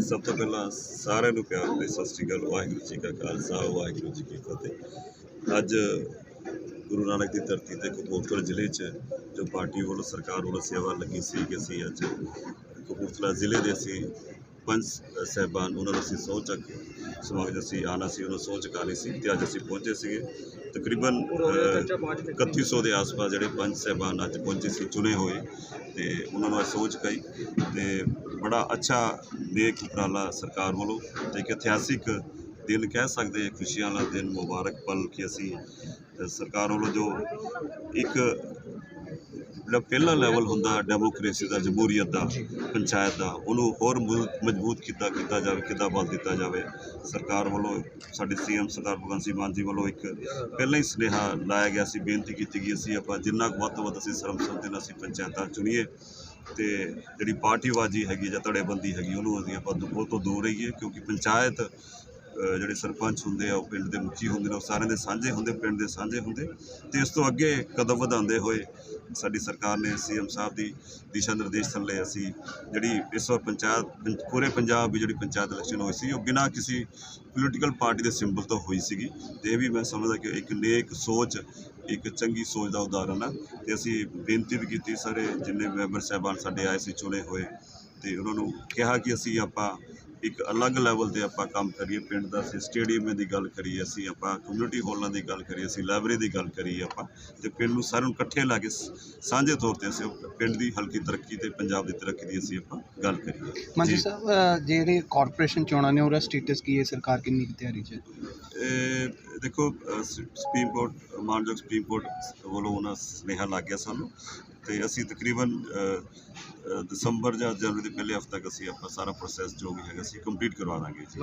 ਸਭ ਤੋਂ ਪਹਿਲਾਂ ਸਾਰਿਆਂ ਨੂੰ ਪਿਆਰ ਭਰੀ ਸਤਿ ਸ੍ਰੀ ਅਕਾਲ ਵਾਹਿਗੁਰੂ ਜੀ ਕਾ ਖਾਲਸਾ ਵਾਹਿਗੁਰੂ ਜੀ ਕੀ ਫਤਿਹ ਅੱਜ ਗੁਰੂ ਨਾਨਕ ਦੀ ਧਰਤੀ ਤੇ ਕਪੂਰਥਲਾ ਜ਼ਿਲ੍ਹੇ 'ਚ ਜੋ ਪਾਰਟੀ ਵੱਲੋਂ ਸਰਕਾਰ ਵੱਲੋਂ ਸੇਵਾ ਲੱਗੀ ਸੀ ਕਿ ਅਸੀਂ ਅੱਜ ਕਪੂਰਥਲਾ ਜ਼ਿਲ੍ਹੇ ਦੇ ਅਸੀਂ ਪੰਜ ਸਹਿਬਾਨ ਉਹਨਾਂ ਨੂੰ ਅਸੀਂ ਸਹੁੰ ਚੱਕ ਕੇ ਸਮਾਗਮ ਅਸੀਂ ਆਉਣਾ ਸੀ ਉਹਨਾਂ ਸਹੁੰ ਚੁਕਾਉਣੀ ਸੀ ਤੇ ਅੱਜ ਅਸੀਂ ਪਹੁੰਚੇ ਸੀਗੇ। ਤਕਰੀਬਨ ਅ, 3100 ਦੇ ਆਸ-ਪਾਸ ਜਿਹੜੇ ਪੰਜ ਸਹਿਬਾਨ ਅੱਜ ਪਹੁੰਚੇ ਸੀ ਚੁਣੇ ਹੋਏ ਤੇ ਉਹਨਾਂ ਨੂੰ ਅੱਜ ਸਹੁੰ ਚੁਕਾਈ ਤੇ ਬੜਾ ਅੱਛਾ ਨੇਕ ਉਪਰਾਲਾ ਸਰਕਾਰ ਵੱਲੋਂ ਤੇ ਇੱਕ ਇਤਿਹਾਸਿਕ ਦਿਨ ਕਹਿ ਸਕਦੇ ਹਾਂ, ਖੁਸ਼ੀਆਂ ਵਾਲਾ ਦਿਨ ਮੁਬਾਰਕ ਪਲ ਕਿ ਅਸੀਂ ਸਰਕਾਰ ਵੱਲੋਂ ਜੋ ਇੱਕ ਜਿਹੜਾ ਪਹਿਲਾ ਲੈਵਲ ਹੁੰਦਾ ਡੈਮੋਕ੍ਰੇਸੀ ਦਾ, ਜਮਹੂਰੀਅਤ ਦਾ, ਪੰਚਾਇਤ ਦਾ, ਉਹਨੂੰ ਹੋਰ ਮਜ਼ਬੂਤ ਮਜ਼ਬੂਤ ਕੀਤਾ ਕੀਤਾ ਜਾਵੇ, ਕਿੱਦਾਂ ਬਲ ਦਿੱਤਾ ਜਾਵੇ? ਸਰਕਾਰ ਵੱਲੋਂ, ਸਾਡੇ ਸੀਐਮ ਸਰਦਾਰ ਭਗਵੰਤ ਸਿੰਘ ਮਾਨ ਜੀ ਵੱਲੋਂ ਇੱਕ ਪਹਿਲਾਂ ਹੀ ਸੁਨੇਹਾ ਲਾਇਆ ਗਿਆ ਸੀ, ਬੇਨਤੀ ਕੀਤੀ ਗਈ ਸੀ, ਆਪਾਂ ਜਿੰਨਾ ਕੁ ਵੱਧ ਤੋਂ ਵੱਧ ਅਸੀਂ ਸਰਬਸੰਮਤੀ ਨਾਲ ਅਸੀਂ ਪੰਚਾਇਤਾਂ ਚੁਣੀਏ ਤੇ ਜਿਹੜੀ ਪਾਰਟੀਬਾਜ਼ੀ ਹੈਗੀ ਜਾਂ ਧੜੇਬੰਦੀ ਹੈਗੀ, ਉਹਨੂੰ ਅਸੀਂ ਆਪਾਂ ਦੂ- ਤੋਂ ਦੂਰ ਰਹੀਏ, ਕਿਉਂਕਿ ਪੰਚਾਇਤ ਜਿਹੜੇ ਸਰਪੰਚ ਹੁੰਦੇ ਆ, ਉਹ ਪਿੰਡ ਦੇ ਮੁਖੀ ਹੁੰਦੇ ਨੇ, ਉਹ ਸਾਰਿਆਂ ਦੇ ਸਾਂਝੇ ਹੁੰਦੇ, ਪਿੰਡ ਦੇ ਸਾਂਝੇ ਹੁੰਦੇ ਤੇ ਇਸ ਤੋਂ ਅੱਗੇ ਕਦਮ ਵਧਾਉਂਦੇ ਹੋਏ ਸਾਡੀ ਸਰਕਾਰ ਨੇ ਸੀਐਮ ਸਾਹਿਬ ਦੀ ਦਿਸ਼ਾ ਨਿਰਦੇਸ਼ ਥੱਲੇ ਅਸੀਂ ਜਿਹੜੀ ਇਸ ਵਾਰ ਪੰਚਾਇਤ, ਪੰਚ- ਪੂਰੇ ਪੰਜਾਬ ਵਿੱਚ ਜਿਹੜੀ ਪੰਚਾਇਤ ਇਲੈਕਸ਼ਨ ਹੋਈ ਸੀ, ਉਹ ਬਿਨਾਂ ਕਿਸੇ ਪੋਲੀਟੀਕਲ ਪਾਰਟੀ ਦੇ ਸਿੰਬਲ ਤੋਂ ਹੋਈ ਸੀਗੀ ਤੇ ਇਹ ਵੀ ਮੈਂ ਸਮਝਦਾ ਕਿ ਇੱਕ ਨੇਕ ਸੋਚ, ਇੱਕ ਚੰਗੀ ਸੋਚ ਦਾ ਉਦਾਹਰਨ ਆ ਤੇ ਅਸੀਂ ਬੇਨਤੀ ਵੀ ਕੀਤੀ ਸਾਰੇ ਜਿੰਨੇ ਮੈਂਬਰ ਸਾਹਿਬਾਨ ਸਾਡੇ ਆਏ ਸੀ, ਚੁਣੇ ਹੋਏ ਤੇ ਉਹਨਾਂ ਨੂੰ ਕਿਹਾ ਕਿ ਅਸੀਂ ਆਪਾਂ ਇੱਕ ਅਲੱਗ ਲੈਵਲ ਤੇ ਆਪਾਂ ਕੰਮ ਕਰੀਏ ਪਿੰਡ ਦਾ ਅਸੀਂ ਸਟੇਡੀਅਮ ਦੀ ਗੱਲ ਕਰੀਏ ਅਸੀਂ ਆਪਾਂ ਕਮਿਊਨਿਟੀ ਹਾਲਾਂ ਦੀ ਗੱਲ ਕਰੀਏ ਅਸੀਂ ਲਾਇਬ੍ਰੇਰੀ ਦੀ ਗੱਲ ਕਰੀਏ ਆਪਾਂ ਤੇ ਪਿੰਡ ਨੂੰ ਸਾਰਿਆਂ ਨੂੰ ਇਕੱਠੇ ਲਾ ਕੇ ਸਾਂਝੇ ਤੌਰ ਤੇ ਅਸੀਂ ਪਿੰਡ ਦੀ ਹਲਕੀ ਤਰੱਕੀ ਤੇ ਪੰਜਾਬ ਦੀ ਤਰੱਕੀ ਦੀ ਅਸੀਂ ਆਪਾਂ ਗੱਲ ਕਰੀਏ। ਮੰਤਰੀ ਜੀ। ਸਾਹਿਬ ਜਿਹੜੇ ਕਾਰਪੋਰੇਸ਼ਨ ਚੋਣਾਂ ਨੇ ਉਹਦਾ ਸਟੇਟਸ ਕੀ ਹੈ? ਸਰਕਾਰ ਕਿੰਨੀ ਕੁ ਤਿਆਰੀ 'ਚ ਦੇਖੋ ਸੁਪਰੀਮ ਕੋਰਟ ਮਾਨਯੋਗ ਸੁਪਰੀਮ ਕੋਰਟ ਵੱਲੋਂ ਉਹਨਾਂ ਸੁਨੇਹਾ ਲੱਗ ਗਿਆ ਸਾਨੂੰ। ਤੇ ਅਸੀਂ ਤਕਰੀਬਨ ਦਸੰਬਰ ਜਾਂ ਜਨਵਰੀ ਦੇ ਪਹਿਲੇ ਹਫ਼ਤੇ ਤੱਕ ਅਸੀਂ ਆਪਣਾ ਸਾਰਾ ਪ੍ਰੋਸੈਸ ਜੋ ਵੀ ਹੈਗਾ ਅਸੀਂ ਕੰਪਲੀਟ ਕਰਵਾ ਦਾਂਗੇ ਜੀ।